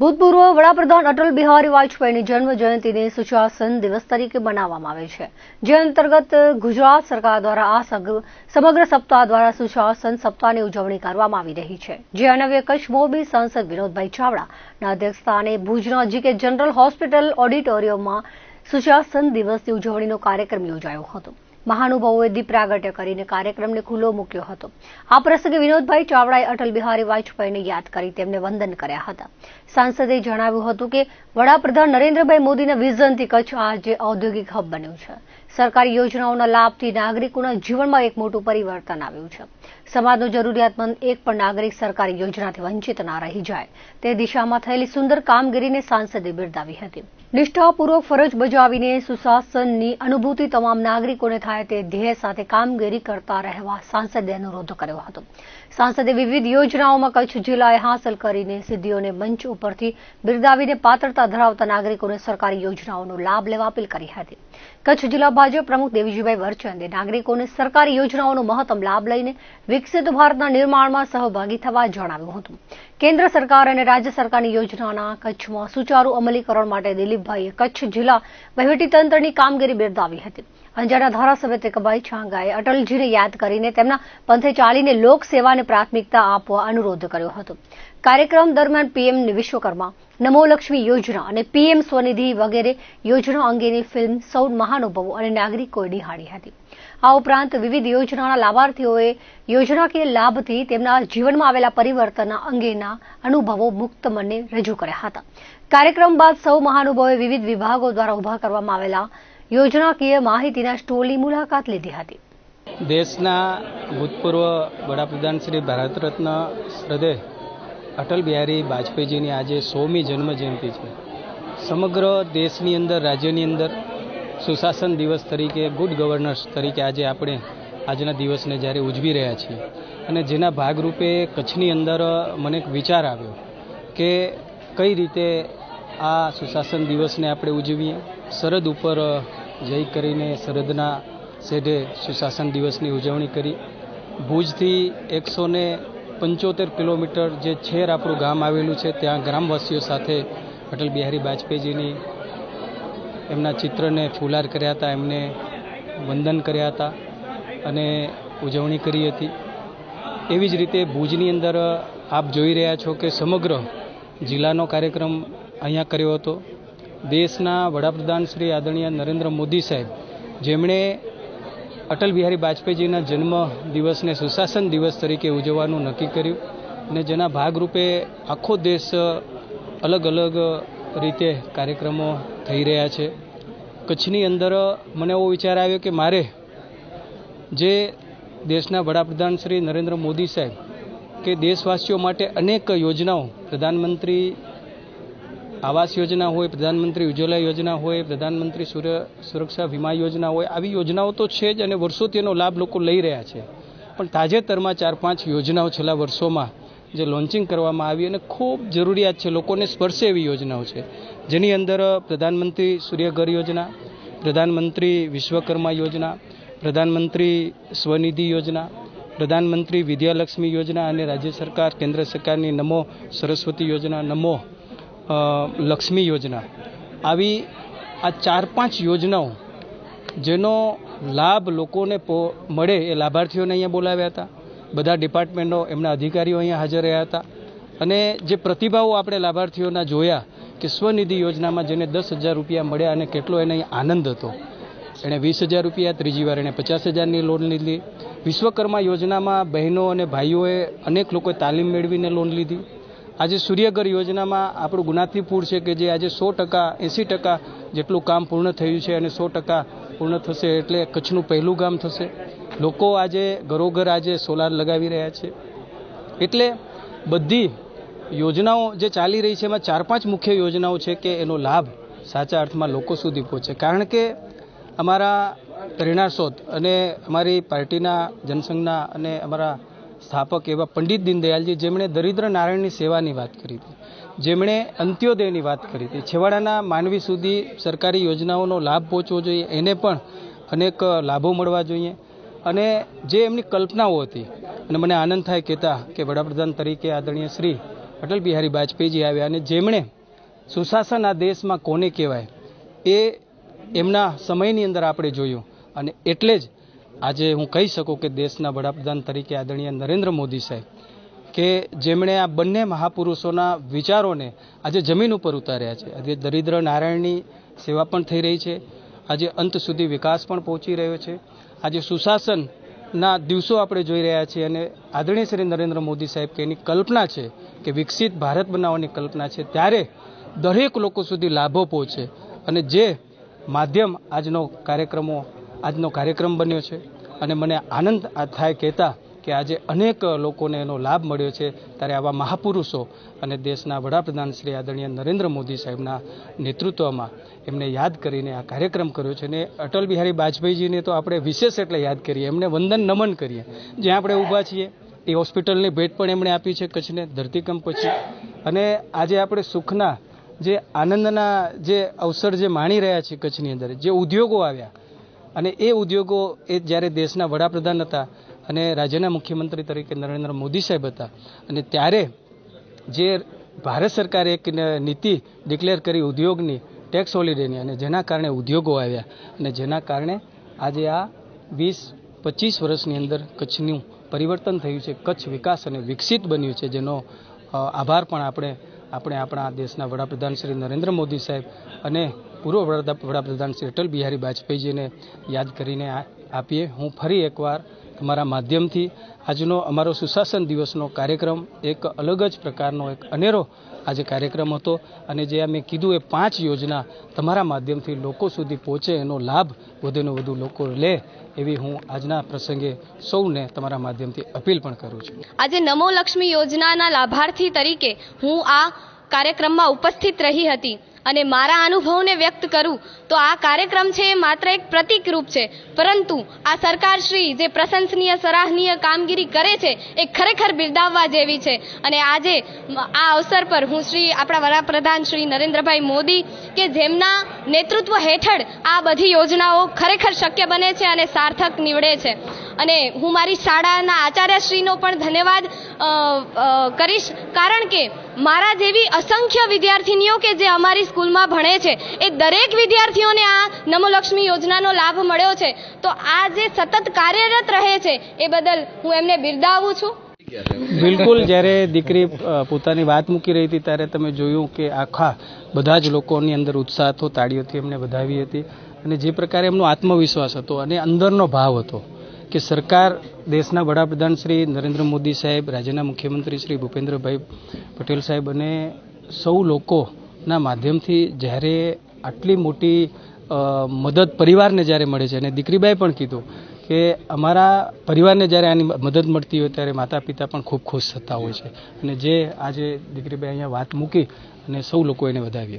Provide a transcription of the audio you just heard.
ભૂતપૂર્વ વડાપ્રધાન અટલ બિહારી વાજપેયીની જન્મ જયંતિને સુશાસન દિવસ તરીકે મનાવવામાં આવે છે. જે અંતર્ગત ગુજરાત સરકાર દ્વારા આ સમગ્ર સપ્તાહ દ્વારા સુશાસન સપ્તાહની ઉજવણી કરવામાં આવી રહી છે. જે અનવ્ય કચ્છ મોરબી સાંસદ વિનોદભાઈ ચાવડાના અધ્યક્ષસ્થાને ભુજના જીકે જનરલ હોસ્પિટલ ઓડિટોરિયમમાં સુશાસન દિવસની ઉજવણીનો કાર્યક્રમ યોજાયો હતો. મહાનુભાવોએ દીપ પ્રાગટ્ય કરીને કાર્યક્રમને ખુલ્લો મૂક્યો હતો. આ પ્રસંગે વિનોદભાઈ ચાવડાએ અટલ બિહારી વાજપેયીને યાદ કરી તેમને વંદન કર્યા હતા. સાંસદે જણાવ્યું હતું કે વડાપ્રધાન નરેન્દ્રભાઈ મોદીના વિઝનથી કચ્છ આજે ઔદ્યોગિક હબ બન્યું છે. સરકારી યોજનાઓના લાભથી નાગરિકોના જીવનમાં એક મોટું પરિવર્તન આવ્યું છે. સમાજનો જરૂરિયાતમંદ એક પણ નાગરિક સરકારી યોજનાથી વંચિત ના રહી જાય. તે દિશામાં થયેલી સુંદર કામગીરીને સાંસદે બિરદાવી હતી. નિષ્ઠાપૂર્વક ફરજ બજાવીને સુશાસનની અનુભૂતિ તમામ નાગરિકોને થાય તે ધ્યેય સાથે કામગીરી કરતા રહેવા સાંસદે અનુરોધ કર્યો હતો. સાંસદે વિવિધ યોજનાઓમાં કચ્છ જિલ્લાએ હાંસલ કરીને સિદ્ધિઓને મંચ ઉપરથી બિરદાવીને પાત્રતા ધરાવતા નાગરિકોને સરકારી યોજનાઓનો લાભ લેવા અપીલ કરી હતી. કચ્છ જિલ્લા ભાજપ પ્રમુખ દેવીજીભાઈ વરચંદે નાગરિકોને સરકારી યોજનાઓનો મહત્તમ લાભ લઈને વિકસિત ભારતના નિર્માણમાં સહભાગી થવા જણાવ્યું હતું. કેન્દ્ર સરકાર અને રાજ્ય સરકારની યોજનાના કચ્છમાં સુચારુ અમલીકરણ માટે દિલીપભાઈએ કચ્છ જિલ્લા વહીવટીતંત્રની કામગીરી બિરદાવી હતી. અંજારના ધારાસભ્ય તેકભાઈ છાંગાએ અટલજીને યાદ કરીને તેમના પંથે ચાલીને લોકસેવાને પ્રાથમિકતા આપવા અનુરોધ કર્યો હતો. કાર્યક્રમ દરમિયાન પીએમ વિશ્વકર્મા, નમો લક્ષ્મી યોજના અને પીએમ સ્વનિધિ વગેરે યોજના અંગેની ફિલ્મ સૌ મહાનુભવો અને નાગરિકોએ નિહાળી હતી. આ ઉપરાંત વિવિધ યોજનાના લાભાર્થીઓએ યોજનાકીય લાભથી તેમના જીવનમાં આવેલા પરિવર્તન અંગેના અનુભવો મુક્ત મને રજૂ કર્યા હતા. કાર્યક્રમ બાદ સૌ મહાનુભાવોએ વિવિધ વિભાગો દ્વારા ઊભા કરવામાં આવેલા યોજનાકીય માહિતીના સ્ટોલની મુલાકાત લીધી હતી. દેશના ભૂતપૂર્વ વડાપ્રધાન શ્રી ભારત શ્રદ્ધે અટલ બિહારી વાજપેયીજીની આજે સોમી જન્મજયંતિ છે. સમગ્ર દેશની અંદર, રાજ્યની અંદર સુશાસન દિવસ તરીકે, ગુડ ગવર્નન્સ તરીકે આજે આપણે આજના દિવસને જ્યારે ઉજવી રહ્યા છીએ. અને જેના ભાગરૂપે કચ્છની અંદર મને એક વિચાર આવ્યો કે કઈ રીતે આ સુશાસન દિવસને આપણે ઉજવીએ. સરહદ ઉપર જઈ કરીને સરહદના સેઢે સુશાસન દિવસની ઉજવણી કરી. ભુજથી એકસો ને પંચોતેર કિલોમીટર જે છેર આપણું ગામ આવેલું છે, ત્યાં ગ્રામવાસીઓ સાથે અટલ બિહારી વાજપેયીજીની એમના ચિત્રને ફુલાર કર્યા હતા, એમને વંદન કર્યા હતા અને ઉજવણી કરી હતી. એવી જ રીતે ભુજની અંદર આપ જોઈ રહ્યા છો કે સમગ્ર જિલ્લાનો કાર્યક્રમ અહીંયા કર્યો હતો. દેશના વડાપ્રધાન શ્રી આદરણીય નરેન્દ્ર મોદી સાહેબ, જેમણે અટલ બિહારી વાજપેયીજીના જન્મ દિવસને સુશાસન દિવસ તરીકે ઉજવવાનું નક્કી કર્યું અને જેના ભાગરૂપે આખો દેશ અલગ અલગ રીતે કાર્યક્રમો થઈ રહ્યા છે. કચ્છની અંદર મને એવો વિચાર આવ્યો કે મારે જે દેશના વડાપ્રધાન શ્રી નરેન્દ્ર મોદી સાહેબ કે દેશવાસીઓ માટે અનેક યોજનાઓ પ્રધાનમંત્રી આવાસ યોજના હોય, પ્રધાનમંત્રી ઉજ્જવલા યોજના હોય, પ્રધાનમંત્રી સુરક્ષા વીમા યોજના હોય, આવી યોજનાઓ તો છે જ અને વર્ષોથી એનો લાભ લોકો લઈ રહ્યા છે. પણ તાજેતરમાં ચાર પાંચ યોજનાઓ છેલ્લા વર્ષોમાં જે લોન્ચિંગ કરવામાં આવી અને ખૂબ જરૂરિયાત છે લોકોને સ્પર્શે એવી યોજનાઓ છે. જેની અંદર પ્રધાનમંત્રી સૂર્યઘર યોજના, પ્રધાનમંત્રી વિશ્વકર્મા યોજના, પ્રધાનમંત્રી સ્વનિધિ યોજના, પ્રધાનમંત્રી વિદ્યાલક્ષ્મી યોજના અને રાજ્ય સરકાર, કેન્દ્ર સરકારની નમો સરસ્વતી યોજના, નમો લક્ષ્મી યોજના. આવી આ ચાર પાંચ યોજનાઓ જેનો લાભ લોકોને મળે એ લાભાર્થીઓને અહીંયા બોલાવ્યા હતા. બધા ડિપાર્ટમેન્ટો એમના અધિકારીઓ અહીંયા હાજર રહ્યા હતા. અને જે પ્રતિભાવો આપણે લાભાર્થીઓના જોયા કે સ્વનિધિ યોજનામાં જેને દસ હજાર રૂપિયા મળ્યા અને કેટલો એને આનંદ હતો. એણે વીસ હજાર રૂપિયા, ત્રીજી વાર એણે પચાસ હજારની લોન લીધી. વિશ્વકર્મા યોજનામાં બહેનો અને ભાઈઓએ અનેક લોકોએ તાલીમ મેળવીને લોન લીધી. આજે સૂર્યઘર યોજનામાં આપણું ગુનાથીપુર છે કે જે આજે સો ટકા, એંસી ટકા જેટલું કામ પૂર્ણ થયું છે અને સો ટકા પૂર્ણ થશે એટલે કચ્છનું પહેલું ગામ થશે. લોકો આજે ઘરોઘર આજે સોલાર લગાવી રહ્યા છે. એટલે બધી યોજનાઓ જે ચાલી રહી છે, એમાં ચાર પાંચ મુખ્ય યોજનાઓ છે કે એનો લાભ સાચા અર્થમાં લોકો સુધી પહોંચે. કારણ કે અમારા પ્રેરણાસ્ત્રોત અને અમારી પાર્ટીના જનસંઘના અને અમારા સ્થાપક એવા પંડિત દીનદયાલજી જેમણે દરિદ્ર નારાયણની સેવાની વાત કરી હતી, જેમણે અંત્યોદયની વાત કરી હતી. છેવાડાના માનવી સુધી સરકારી યોજનાઓનો લાભ પહોંચવો જોઈએ, એને પણ અનેક લાભો મળવા જોઈએ. અને જે એમની કલ્પનાઓ હતી, અને મને આનંદ થાય કહેતા કે વડાપ્રધાન તરીકે આદરણીય શ્રી અટલ બિહારી વાજપેયીજી આવ્યા અને જેમણે સુશાસન આ દેશમાં કોને કહેવાય, એ એમના સમયની અંદર આપણે જોયું. અને એટલે જ આજે હું કહી શકું કે દેશના વડાપ્રધાન તરીકે આદરણીય નરેન્દ્ર મોદી સાહેબ, કે જેમણે આ બંને મહાપુરુષોના વિચારોને આજે જમીન ઉપર ઉતાર્યા છે. આજે દરિદ્ર નારાયણની સેવા પણ થઈ રહી છે. આજે અંત સુધી વિકાસ પણ પહોંચી રહ્યો છે. આજે સુશાસનના દિવસો આપણે જોઈ રહ્યા છીએ અને આદરણીય શ્રી નરેન્દ્ર મોદી સાહેબ કે એની કલ્પના છે કે વિકસિત ભારત બનાવવાની કલ્પના છે, ત્યારે દરેક લોકો સુધી લાભો પહોંચે. અને જે માધ્યમ આજનો કાર્યક્રમો આજનો કાર્યક્રમ બન્યો છે અને મને આનંદ થાય કહેતા કે આજે અનેક લોકોને એનો લાભ મળ્યો છે. ત્યારે આવા મહાપુરુષો અને દેશના વડાપ્રધાન શ્રી આદરણીય નરેન્દ્ર મોદી સાહેબના નેતૃત્વમાં એમને યાદ કરીને આ કાર્યક્રમ કર્યો છે. અને અટલ બિહારી વાજપેયીજીને તો આપણે વિશેષ એટલે યાદ કરીએ. એમને વંદન નમન કરીએ. જ્યાં આપણે ઊભા છીએ, એ હોસ્પિટલની ભેટ પણ એમણે આપી છે કચ્છને ધરતીકંપ પછી. અને આજે આપણે સુખના જે આનંદના જે અવસર જે માણી રહ્યા છીએ કચ્છની અંદર, જે ઉદ્યોગો આવ્યા અને એ ઉદ્યોગો એ જ્યારે દેશના વડાપ્રધાન હતા અને રાજ્યના મુખ્યમંત્રી તરીકે નરેન્દ્ર મોદી સાહેબ હતા અને ત્યારે જે ભારત સરકારે એક નીતિ ડિક્લેર કરી ઉદ્યોગની, ટેક્સ હોલિડેની અને જેના કારણે ઉદ્યોગો આવ્યા અને જેના કારણે આજે આ વીસ, પચીસ વર્ષની અંદર કચ્છનું પરિવર્તન થયું છે, કચ્છ વિકાસ અને વિકસિત બન્યું છે, જેનો આભાર પણ આપણે આપણે આપણા દેશના વડાપ્રધાન શ્રી નરેન્દ્ર મોદી સાહેબ અને પૂર્વ વડાપ્રધાન શ્રી અટલ બિહારી વાજપેયીજીને યાદ કરીને આ- આપીએ. હું ફરી એકવાર તમારા માધ્યમથી આજનો અમારો સુશાસન દિવસનો કાર્યક્રમ, એક અલગ જ પ્રકારનો, એક અનેરો આજે કાર્યક્રમ હતો અને જે મેં કીધું એ પાંચ યોજના તમારા માધ્યમથી લોકો સુધી પહોંચે, એનો લાભ વધુને વધુ લોકો લે એવી હું આજના પ્રસંગે સૌને તમારા માધ્યમથી અપીલ પણ કરું છું. આજે નમો લક્ષ્મી યોજનાના લાભાર્થી તરીકે હું આ કાર્યક્રમમાં ઉપસ્થિત રહી હતી અને મારા અનુભવને વ્યક્ત કરું તો આ કાર્યક્રમ છે એ માત્ર એક પ્રતિકરૂપ છે. પરંતુ આ સરકારશ્રી જે પ્રશંસનીય, સરાહનીય કામગીરી કરે છે એ ખરેખર બિરદાવવા જેવી છે. અને આજે આ અવસર પર હું શ્રી, આપણા વડાપ્રધાન શ્રી નરેન્દ્રભાઈ મોદી કે જેમના નેતૃત્વ હેઠળ આ બધી યોજનાઓ ખરેખર શક્ય બને છે અને સાર્થક નીવડે છે. અને હું મારી શાળાના આચાર્યશ્રીનો પણ ધન્યવાદ કરીશ. કારણ કે મારા જેવી અસંખ્ય વિદ્યાર્થીનીઓ કે જે અમારી સ્કૂલમાં ભણે છે, એ દરેક વિદ્યાર્થીઓને આ નમોલક્ષ્મી યોજનાનો લાભ મળ્યો છે. તો આ જે સતત કાર્યરત રહે છે, એ બદલ હું એમને બિરદાવું છું. બિલકુલ, જ્યારે દીકરી પોતાની વાત મૂકી રહી હતી, ત્યારે તમે જોયું કે આખા બધા જ લોકોની અંદર ઉત્સાહ હતો, તાળીઓથી એમને વધાવી હતી. અને જે પ્રકારે એમનો આત્મવિશ્વાસ હતો અને અંદરનો ભાવ હતો કે સરકાર દેશના વડાપ્રધાન શ્રી નરેન્દ્ર મોદી સાહેબ, રાજ્યના મુખ્યમંત્રી શ્રી ભૂપેન્દ્રભાઈ પટેલ સાહેબ અને સૌ લોકોના માધ્યમથી જ્યારે આટલી મોટી મદદ પરિવારને જ્યારે મળે છે અને દીકરીબાઈ પણ કીધું કે અમારા પરિવારને જ્યારે આની મદદ મળતી હોય ત્યારે માતા પિતા પણ ખૂબ ખુશ થતા હોય છે. અને જે આજે દીકરીબાઈ અહીંયા વાત મૂકી અને સૌ લોકો એને વધાવી હતી.